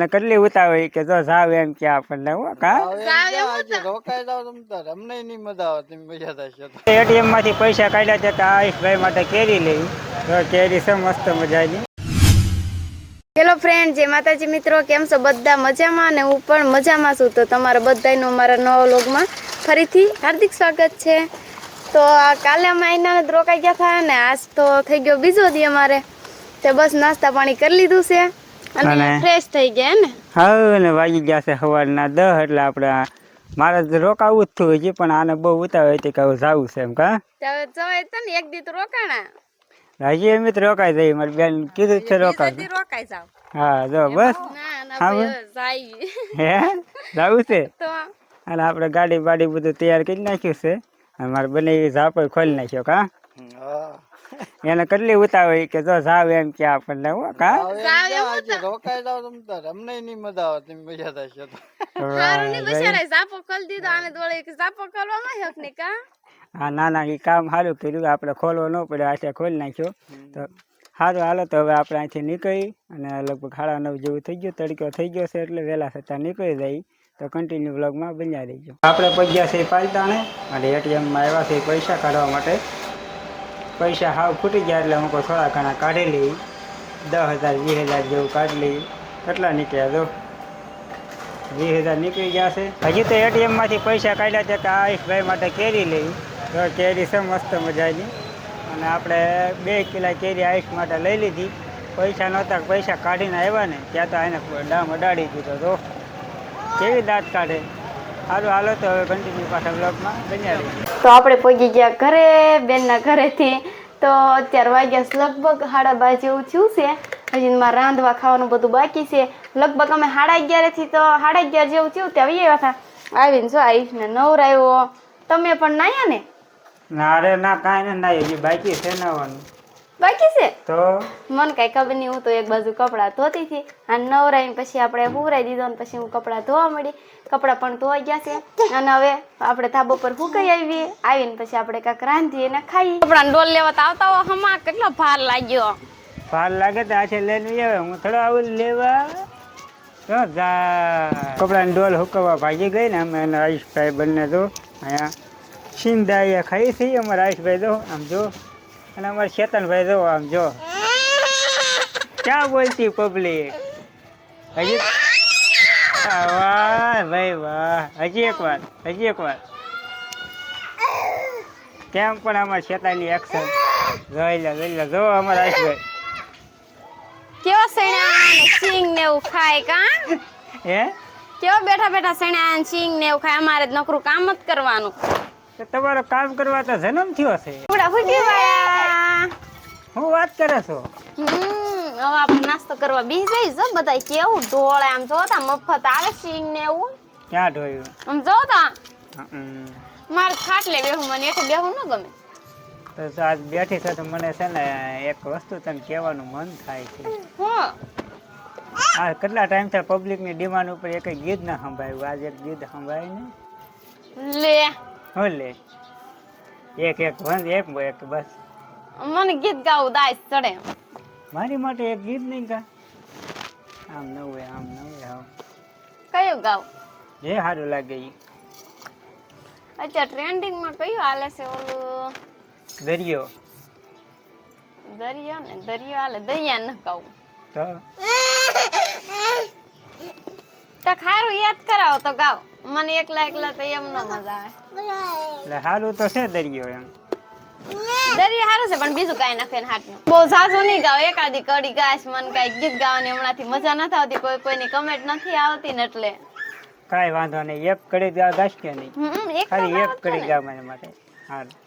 ને કેટલી ઉતાવળી કે જો જાવ એમ કે આપણને હું કા? રોકાઈ જાવ તમ તાર અમને નહીં મજા આવે તમે મજા થશે એટીએમમાંથી પૈસા કાઢ્યા છે તો આયુષભાઈ માટે કેરી લઈ. તો કેરી છે મસ્ત મજાની. હેલો ફ્રેન્ડ જે માતાજી મિત્રો કેમ છો? બધા મજામાં અને હું પણ મજામાં છું. તો તમારા બધાનું મારા નવા વ્લોગમાં ફરીથી હાર્દિક સ્વાગત છે. તો આ કાલે અમે અહીંના જ રોકાઈ ગયા હતા ને આજ તો થઈ ગયો બીજો દી અમારે. તે બસ નાસ્તા પાણી કરી લીધું છે. અને અને? ફ્રેશ થઈ ગયા ને? હવે ને વાગી ગયા છે સવારના દહ એટલે આપણે મારે રોકાવું જ થયું છે પણ આને બહુ ઉતાવળ હતી કે હવે જવું છે એમ કા? જવાય તો ને એક દીત રોકાણા. હજી એમ જ રોકાઈ જઈ મારી બેન કીધું જ છે રોકાઈ રોકાઈ જાવ. હા જો બસ. ના ના હા, હે? જાવું છે? અને આપણે ગાડી બાડી બધું તૈયાર કરી નાખ્યું છે. અને મારે બંને ઝાપડ ખોલી નાખ્યો કા? હા. એને કેટલી ઉતાવળી કે જો સાવ એમ કે આપણને હો કા? રોકાઈ જાવ તમ તો. અમને ની મજા આવે તમે મજા થશે તો. હારું ની બિચારા ઝાપો કલ દીધો આને દોડે કે ઝાપો ખોલવામાં હક ને કા? હા ના ના એ કામ સારું કર્યું. આપણે ખોલવો ન પડ્યો આશે ખોલી નાખ્યો. તો સારું હાલો તો હવે આપણે અહીંથી નીકળી અને લગભગ સાડા નવ જેવું થઈ ગયું તડકો થઈ ગયો છે એટલે વહેલા થતાં નીકળી જાય. તો કન્ટિન્યુ બ્લોગમાં બન્યા રહીજો. આપણે પગ્યા છે પાલતાણે અને એટીએમમાં આવ્યા છે પૈસા કાઢવા માટે. પૈસા હાવ ફૂટી ગયા એટલે હું કોઈ થોડા ઘણા કાઢી લઈ. દસ હજાર, વીસ હજાર જેવું કાઢી લઈ. કેટલા નીકળ્યા દો વીસ હજાર નીકળી ગયા છે. હજી તો એટીએમમાંથી પૈસા કાઢ્યા છે કે આયુષભાઈ માટે કેરી લઈ. તો કેરી છે, મસ્ત મજાની. અને આપણે બે કિલા કેરી આયુષ માટે લઈ લીધી. પૈસા નહોતા, પૈસા કાઢીને આવ્યા ને. ત્યાં તો એને ડામ અડાડી દીધો તો. કેવી દાંત કાઢે? સારું હાલો તો હવે કન્ટિન્યુ પાછા બ્લોગમાં બન્યા રહીએ. તો આપણે પહોંચી ગયા ઘરે બેનના ઘરેથી. તો અત્યારે વાગ્યા લગભગ સાડા બાર જેવું થયું છે. હજી મારે રાંધવા ખાવાનું બધું બાકી છે. લગભગ અમે સાડા અગિયારેથી તો સાડા અગિયાર જેવું થયું ત્યાં આવી આવ્યા હતા. આવીને જો આવીને નવરાયો. તમે પણ નાયા ને? ના રે ના કાંઈ ને નાય. હજી બાકી છે નાવાનું. બાકી છે? તો? મને કઈ ખબર નહીં હું તો એક બાજુ કપડાં ધોતી હતી. અને નવરાઈ પછી આપણે હુરાઈ દીધો ને પછી હું કપડાં ધોવા મળી કપડાં પણ ધોવાઈ ગયા છે. અને હવે આપણે ધાબો પર હુકાઈ આવીએ. આવીને પછી આપણે કાંક રાંધીએ ને ખાઈએ. કપડાં ડોલ લેવા તો આવતા હોય. હમા કેટલો ભાર લાગ્યો? ભાર લાગે તો આછે લઈને આવે. હું થોડો આવું લેવા. કપડાં ડોલ હુકવવા ભાગી ગઈ ને અમે આયુષભાઈ બંને તો અહીંયા સિંધા અહીંયા ખાઈ થઈ અમારા આયુષભાઈ તો આમ જો. અને અમારે ચેતનભાઈ જો આમ જો. ક્યાં બોલતી પબ્લિક હજી વાહ ભાઈ વાહ. હજી એક વાર હજી એક વાર. કેમ પણ અમારા શેતાની એક્શન જોઈ લે જોઈ લે જો અમારા આશભાઈ કેવા સણ્યા સિંગ ને એવું ખાય કા? હે? કેવો બેઠા બેઠા સણ્યા ને સિંગ ને એવું ખાય? અમારે નોકરું કામ જ કરવાનું. તમારો કામ કરવા તો જન્મ થયો છે. ફૂટી વાયા હું વાત કરે છો? હમ હવે આપણે નાસ્તો કરવા બેસી જઈ જો બધા કેવું ઢોળે આમ જોતા મફત આવે સિંગ ને એવું. ક્યાં ઢોયું આમ હમ. મારે ખાટલે બેહું મને એટલે બેહું ન ગમે. તો આજ બેઠી છે તો મને છે ને એક વસ્તુ તને કહેવાનું મન થાય છે. હો. આ કેટલા ટાઈમથી પબ્લિકની ડિમાન્ડ ઉપર એક ગીત ના સંભળાયું? આજે એક ગીત સંભળાય ને લે. હું લે. એક એક વંદ એક એક બસ. મને ગીત ગાવું દાય ચડે. મારી માટે એક ગીત નહીં ગા. આમ નવું આમ નવું આમ. કયું ગાવ? જે સારું લાગે ઈ. અત્યારે ટ્રેન્ડિંગમાં કયું હાલે છે ઓલું? દરિયો. દરિયો ને દરિયો હાલે. દરિયા ન ગાવું. તો? તો ખારું યાદ કરાવો તો ગાવ. મને એકલા એકલા તો એમ ન મજા આવે. એટલે સારું તો છે દરિયો એમ. દરિયો હારું છે પણ બીજું કાંઈ નાખે ને હાથનું બહુ સાસુ નહીં ગાવ. એકાદી કડી ગાશ મને કાંઈ ગીત ગાવાની હમણાંથી મજા નથી આવતી કોઈ કોઈની કમેન્ટ નથી આવતી ને એટલે. કાંઈ વાંધો નહીં. એક કડી ગા ગાશ કે નહીં ખાલી એક કડી ગા મને માટે.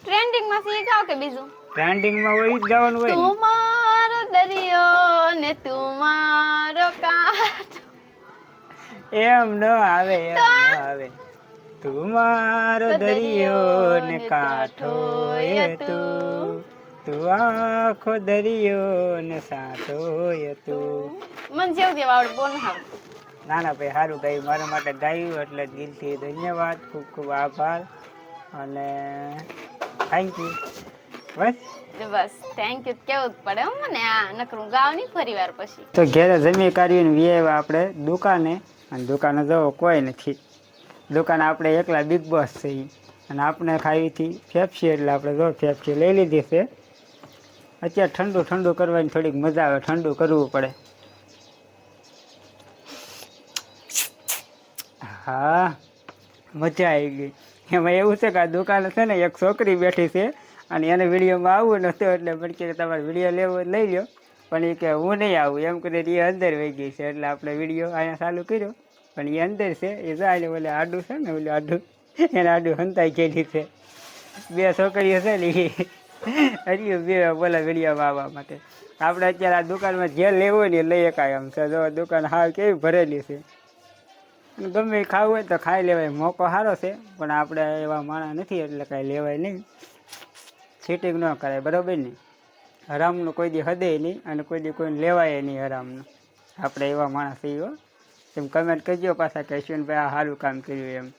ટ્રેન્ડિંગમાં સી ગાવ કે બીજું? ટ્રેન્ડિંગમાં હોય જ ગાવાનું હોય તું મારો દરિયો ને તું મારો કાંઠો. એમ ન આવે એમ ન આવે. તું મારો દરિયો ને કાંઠો એ તું. તું. આખો દરિયો ને સાંઠો એ તું. મને જેવું કેવા આવડે બોલ ના ના ના ભાઈ સારું ગાયું મારા માટે ગાયું એટલે દિલથી ધન્યવાદ ખૂબ ખૂબ આભાર અને થેન્ક યુ બસ? બસ થેન્ક યુ કેવું પડે મને આ? નકરું ગાવ નહીં ફરી પછી. તો ઘેરે જમી કાઢીને વ્યાવ્યા આપણે દુકાને અને દુકાને જવો કોઈ નથી. દુકાન આપણે એકલા બિગ બોસ છે અને આપણે ખાવી હતી ફેફસી એટલે આપણે જો ફેફસી લઈ લીધી છે. અત્યારે ઠંડુ ઠંડુ કરવાની થોડીક મજા આવે, ઠંડુ કરવું પડે. હા, મજા આવી ગઈ. એમાં એવું છે કે આ દુકાન છે ને, એક છોકરી બેઠી છે અને એને વિડીયોમાં આવવું નહોતું એટલે પણ કે તમારે વીડિયો લેવો લઈ લો પણ એ કે હું નહીં આવું, એમ કરીને એ અંદર વહી ગઈ છે એટલે આપણે વીડિયો અહીંયા ચાલુ કર્યો. પણ એ અંદર છે, એ જાય ઓલે આડું છે ને, ઓલે આડું. એને આડું હંતાઈ ગયેલી છે. બે છોકરીઓ છે ને હજી બે બોલા વેડિયા આવવા માટે. આપણે અત્યારે આ દુકાનમાં જે લેવું હોય ને લઈ શકાય એમ છે. જો દુકાન હાવ કેવી ભરેલી છે. ગમે ખાવું હોય તો ખાઈ લેવાય. મોકો સારો છે, પણ આપણે એવા માણસ નથી, એટલે કાંઈ લેવાય નહીં. સીટિંગ ન કરાય, બરાબર ને? હરામનું કોઈ દી હદે નહીં, અને કોઈ દી કોઈને લેવાય નહીં હરામનું. આપણે એવા માણસ છીએ તેમ કમેન્ટ કરજો પાછા કે ભાઈ આ સારું કામ કર્યું એમ.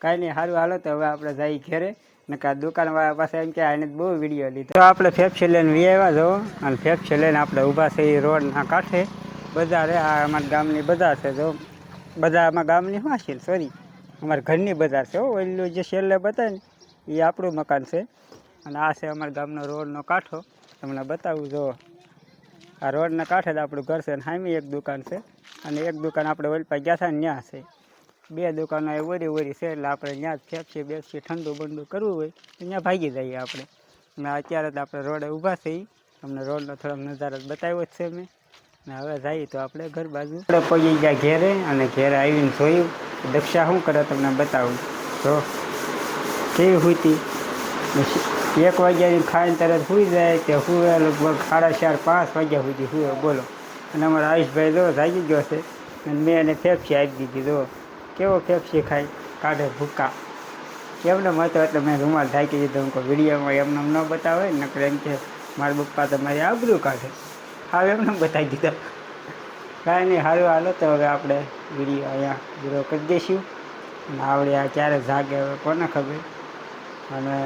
કાંઈ નહીં સારું હાલો તો હવે આપણે જઈ ઘેરે. ને કાં દુકાનવાળા પાસે એમ કે આને બહુ વીડિયો લીધો. તો આપણે ફેફસી લઈને વી આવ્યા જો, અને ફેફસી લઈને આપણે ઊભા છે એ રોડના કાંઠે. બજારે આ અમારા ગામની બજાર છે જો. બધા અમારા ગામની હા છે? સોરી અમારા ઘરની બજાર છે ઓલું જે છેલ્લે બતાવે ને એ આપણું મકાન છે. અને આ છે અમારા ગામનો રોડનો કાંઠો. તમને બતાવું જો. આ રોડના કાંઠે જ આપણું ઘર છે અને સામે એક દુકાન છે. અને એક દુકાન આપણે ઓલ પાસે ગયા હતા ને ત્યાં છે. બે દુકાનો એ ઓરી ઓરી છે એટલે આપણે ત્યાં જ ફેંકીએ, બેસીએ, ઠંડુ બંડુ કરવું હોય તો ત્યાં ભાગી જઈએ આપણે. અને અત્યારે તો આપણે રોડે ઊભા છીએ તમને રોડનો થોડોક નજારો બતાવ્યો જ છે મેં અને હવે જઈએ તો આપણે ઘર બાજુ. આપણે પગી ગયા ઘેરે અને ઘેરે આવીને જોયું. દક્ષા શું કરે તમને બતાવું? જો, કેવી હુતી એક વાગ્યાની ખાઈને તરત સુઈ જાય તે હુએ લગભગ સાડા ચાર, પાંચ વાગ્યા સુધી હુએ બોલો. અને અમારા આયુષભાઈ જો જાગી ગયો છે. અને મેં એને ફેફસી આપી દીધી, જો. કેવો ફેફસી ખાય? કાઢે ભૂકા એમને મતો એટલે મેં રૂમાલ ઢાંકી દીધો. હું વિડીયોમાં એમને એમ ન બતાવે? નકર એમ કે, મારા પપ્પા તમારી આબરું કાઢે. હાવ એમને બતાવી દીધા. કાંઈ નહીં સારું હાલો, તો હવે આપણે વીડિયો અહીંયા પૂરો કરી દઈશું. અને આવડે આ ક્યારે જાગે, હવે કોને ખબર? અને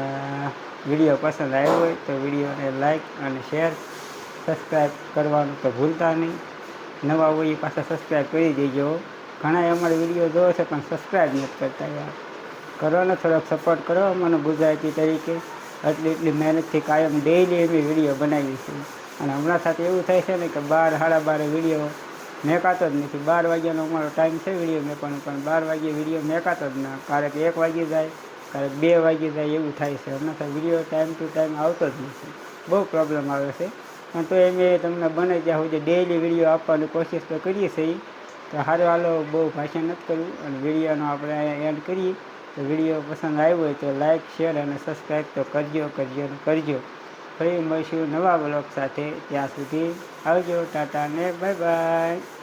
વીડિયો પસંદ આવ્યો હોય તો વિડીયોને લાઇક અને શેર સબસ્ક્રાઈબ કરવાનું તો ભૂલતા નહીં. નવા હોય એ પાછા સબસ્ક્રાઈબ કરી દેજો. ઘણા અમારે વીડિયો જોવે છે પણ સબસ્ક્રાઈબ નથી કરતા યાર. કરો ને થોડોક સપોર્ટ કરો મને ગુજરાતી તરીકે. એટલી એટલી મહેનતથી કાયમ ડેઈલી એમની વીડિયો બનાવી છે અને હમણાં સાથે એવું થાય છે ને કે બાર, સાડા બારે વીડિયો મેકાતો જ નથી. બાર વાગ્યાનો અમારો ટાઈમ છે વીડિયો મેકવાનો, પણ બાર વાગ્યે વીડિયો મેકાતો જ ના. ક્યારેક એક વાગી જાય ક્યારેક બે વાગી જાય એવું થાય છે. હમણાં વીડિયો ટાઈમ ટુ ટાઈમ આવતો જ નથી. બહુ પ્રોબ્લેમ આવે છે. પણ તો એ તમને બને ત્યાં સુધી ડેઈલી વીડિયો આપવાની કોશિશ તો કરીએ છીએ. તો સારું હાલો બહુ ભાષણ નથી કરવું અને વિડીયોનો આપણે એડ કરીએ. તો વીડિયો પસંદ આવ્યો હોય તો લાઇક શેર અને સબસ્ક્રાઈબ તો કરજો કરજો ને કરજો. ફરી મળીશું નવા બ્લોગ સાથે. ત્યાં સુધી આવજો. ટાટા ને બાય બાય